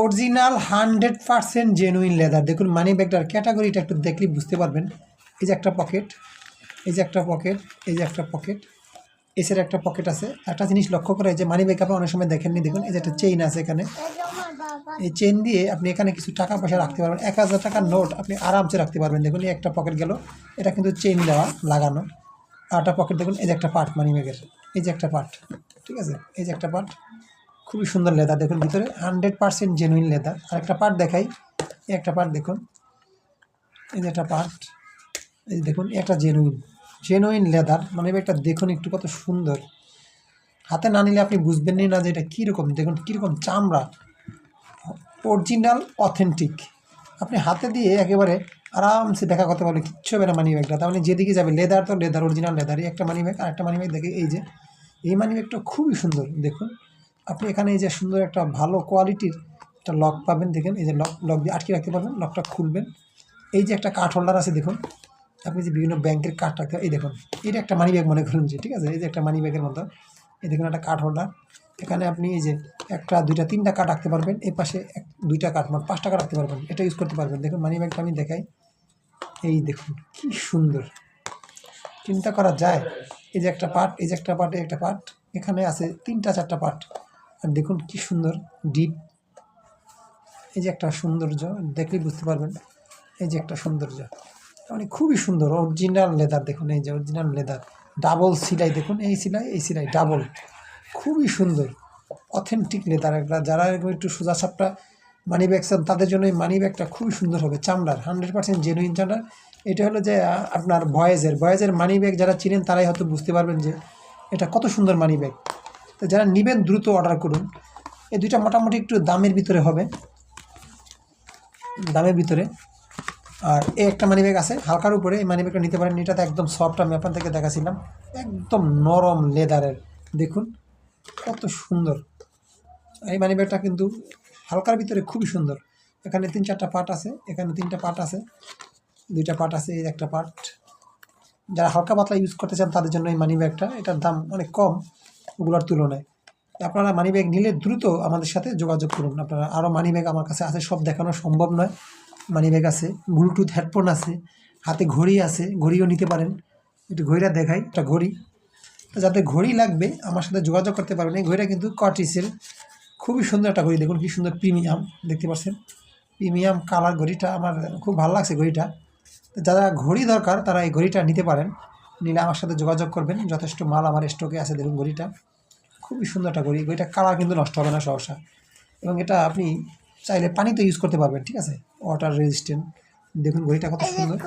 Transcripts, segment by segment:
Original hundred percent genuine leather. দেখুন money ব্যাগটার ক্যাটাগরিটা একটু দেখলেই বুঝতে পারবেন। এই যে একটা পকেট এই যে একটা পকেট এই যে একটা পকেট এসের একটা পকেট আছে। একটা জিনিস লক্ষ্য করে যে মানি ব্যাগ আপনি অনেক সময় দেখেননি, দেখুন, এই যে একটা চেইন আছে এখানে। এই চেন দিয়ে আপনি এখানে কিছু টাকা পয়সা রাখতে পারবেন। এক হাজার টাকার নোট আপনি আরামসে রাখতে পারবেন। দেখুন, এই একটা পকেট গেল। এটা কিন্তু চেইন দেওয়া, লাগানো। আর একটা পকেট দেখুন, এই যে একটা পার্ট মানি ব্যাগের এই যে একটা পার্ট ঠিক আছে? এই যে একটা পার্ট খুবই সুন্দর লেদার দেখুন ভিতরে হান্ড্রেড পার্সেন্ট জেনুইন লেদার আর একটা পার্ট দেখাই, এই একটা পার্ট দেখুন। এই যে একটা পার্ট এই যে দেখুন একটা জেনুইন জেনুইন লেদার মানে একটা দেখুন একটু কত সুন্দর। হাতে না নিলে আপনি বুঝবেনই না যে এটা কীরকম দেখুন কীরকম চামড়া। অরিজিনাল অথেন্টিক আপনি হাতে দিয়ে একেবারে আরামসে দেখা করতে পারবেন, কিচ্ছু হবে না মানি ব্যাগটা তার মানে যেদিকে যাবে লেদার তো লেদার অরিজিনাল লেদার একটা মানি ব্যাগ আর একটা মানি ব্যাগ দেখে এই যে, এই মানি ব্যাগটা খুবই সুন্দর, দেখুন। আপনি এখানে এই যে সুন্দর একটা ভালো কোয়ালিটির একটা লক পাবেন, দেখেন এই যে লক লক দিয়ে আটকে রাখতে পারবেন, লকটা খুলবেন। এই যে একটা কাঠ হোল্ডার আছে, দেখুন। আপনি যে বিভিন্ন ব্যাংকের কাঠ রাখতে, এই দেখুন, এটা একটা মানি ব্যাগ মনে করুন যে, ঠিক আছে? এই যে একটা মানি ব্যাগের মতো। এই দেখুন, একটা কাঠ হোল্ডার এখানে আপনি এই যে একটা, দুইটা, তিনটা কাঠ রাখতে পারবেন। এই পাশে এক, দুইটা কাঠ মানে পাঁচ টাকা রাখতে পারবেন। এটা ইউজ করতে পারবেন। দেখুন মানি ব্যাগটা আমি দেখাই। এই দেখুন, কি সুন্দর। চিন্তা করা যায়। এই যে একটা পার্ট এই যে একটা পার্ট এই একটা পার্ট এখানে আছে তিনটা, চারটা পার্ট আর দেখুন কি সুন্দর ডিপ এই যে একটা সৌন্দর্য দেখলেই বুঝতে পারবেন, এই যে একটা সৌন্দর্য। মানে খুবই সুন্দর অরিজিনাল লেদার দেখুন, এই যে অরিজিনাল লেদার ডাবল সিলাই দেখুন, এই সিলাই এই সিলাই ডাবল খুবই সুন্দর অথেন্টিক লেদার একটা যারা এরকম একটু সোজা সাপটা মানি ব্যাগ চান, তাদের জন্য এই মানি ব্যাগটা খুবই সুন্দর হবে। চামড়ার হান্ড্রেড পার্সেন্ট জেনুইন চামড়ার। এটা হলো যে আপনার ভয়েজের ভয়েজের মানি ব্যাগ যারা চিনেন, তারাই হয়তো বুঝতে পারবেন যে, এটা কত সুন্দর মানি ব্যাগ তো যারা নেবেন, দ্রুত অর্ডার করুন। এই দুইটা মোটামুটি একটু দামের ভিতরে হবে। দামের ভিতরে। আর এই একটা মানি ব্যাগ আছে, হালকার উপরে এই মানি ব্যাগটা নিতে পারেন। এটাতে একদম সফট আমি আপনার থেকে দেখাছিলাম। একদম নরম লেদারের দেখুন, কত সুন্দর। এই মানি ব্যাগটা কিন্তু হালকার ভিতরে খুবই সুন্দর। এখানে তিন চারটা পার্ট আছে, এখানে তিনটা পার্ট আছে, দুইটা পার্ট আছে, এই একটা পার্ট যারা হালকা পাতলা ইউজ করতে চান, তাদের জন্য এই মানি ব্যাগটা এটার দাম অনেক কম। ওগুলোর তুলনায়। আপনারা মানি ব্যাগ নিলে দ্রুত আমাদের সাথে যোগাযোগ করুন। আপনারা আরও মানি ব্যাগ আমার কাছে আছে, সব দেখানো সম্ভব নয়। মানি ব্যাগ আছে, ব্লুটুথ হেডফোন আছে, হাতে ঘড়ি আছে, ঘড়িও নিতে পারেন। একটু ঘড়িটা দেখাই, একটা ঘড়ি। তো যাদের ঘড়ি লাগবে, আমার সাথে যোগাযোগ করতে পারবেন এই ঘড়িটা কিন্তু কটিসের খুবই সুন্দর একটা ঘড়ি, দেখুন কি সুন্দর প্রিমিয়াম দেখতে পাচ্ছেন? প্রিমিয়াম কালার ঘড়িটা আমার খুব ভালো লাগছে ঘড়িটা। যারা ঘড়ি দরকার, তারা এই ঘড়িটা নিতে পারেন। নিলে আমার সাথে যোগাযোগ করবেন, যথেষ্ট মাল আমার স্টকে আছে, দেখুন ঘড়িটা। খুবই সুন্দর একটা ঘড়ি ঘড়িটা কালার কিন্তু নষ্ট হবে না সহসা এবং এটা আপনি চাইলে পানিতে ইউজ করতে পারবেন, ঠিক আছে? ওয়াটার রেজিস্ট্যান্ট দেখুন ঘড়িটা কত সুন্দর।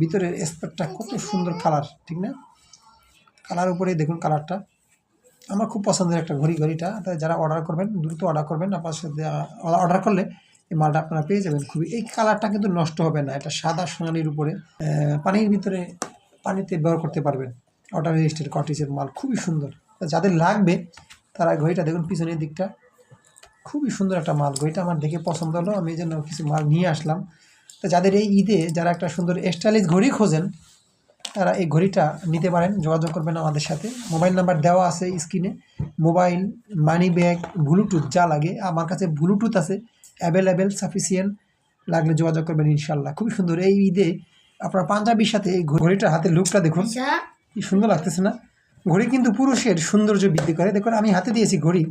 ভিতরের স্পেকটা কত সুন্দর কালার ঠিক না? কালার উপরেই দেখুন কালারটা আমার খুব পছন্দের একটা ঘড়ি, ঘড়িটা। তাই যারা অর্ডার করবেন, দ্রুত অর্ডার করবেন, আপনার সাথে অর্ডার করলে এই মালটা আপনারা পেয়ে যাবেন। খুবই, এই কালারটা কিন্তু নষ্ট হবে না, এটা সাদা সোনালির উপরে। পানির ভিতরে পানিতে ব্যবহার করতে পারবেন। অর্ডার রেজিস্টার কটিসের মাল খুবই সুন্দর। যাদের লাগবে, তারা ঘড়িটা দেখুন পিছনের দিকটা। খুবই সুন্দর একটা মাল। ঘড়িটা আমার দেখে পছন্দ হলো, আমি এই জন্য কিছু মাল নিয়ে আসলাম। তো যাদের এই ঈদে যারা একটা সুন্দর স্টাইলিশ ঘড়ি খোঁজেন, তারা এই ঘড়িটা নিতে পারেন, যোগাযোগ করবেন আমাদের সাথে। মোবাইল নাম্বার দেওয়া আছে স্ক্রিনে। মোবাইল, মানি ব্যাগ, ব্লুটুথ যা লাগে। আমার কাছে ব্লুটুথ আছে, অ্যাভেলেবেল, সাফিসিয়েন্ট। লাগলে যোগাযোগ করবেন ইনশাল্লাহ খুবই সুন্দর। এই ঈদে আপনার পাঞ্জাবির সাথে এই ঘড়িটার হাতের লুকটা দেখুন। কি সুন্দর লাগতেছে না? ঘড়ি কিন্তু পুরুষের সৌন্দর্য বৃদ্ধি করে। দেখুন আমি হাতে দিয়েছি ঘড়ি।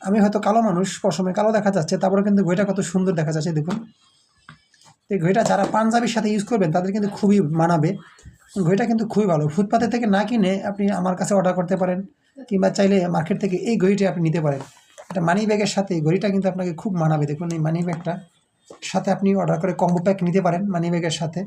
আমি হয়তো কালো মানুষ প্রথমে কালো দেখা যাচ্ছে তারপরে কিন্তু ঘড়িটা কত সুন্দর দেখা যাচ্ছে দেখুন। এই ঘড়িটা যারা পাঞ্জাবির সাথে ইউজ করবেন তাদের কিন্তু খুবই মানাবে। ঘড়িটা কিন্তু খুবই ভালো। ফুটপাতের থেকে না কিনে আপনি আমার কাছে অর্ডার করতে পারেন কিংবা চাইলে মার্কেট থেকে এই ঘড়িটি আপনি নিতে পারেন। এটা মানি ব্যাগের সাথে এই ঘড়িটা কিন্তু আপনাকে খুব মানাবে। দেখুন এই মানি ব্যাগটা সাথে আপনি অর্ডার করে কম্বো প্যাক নিতে পারেন মানি ব্যাগের সাথে।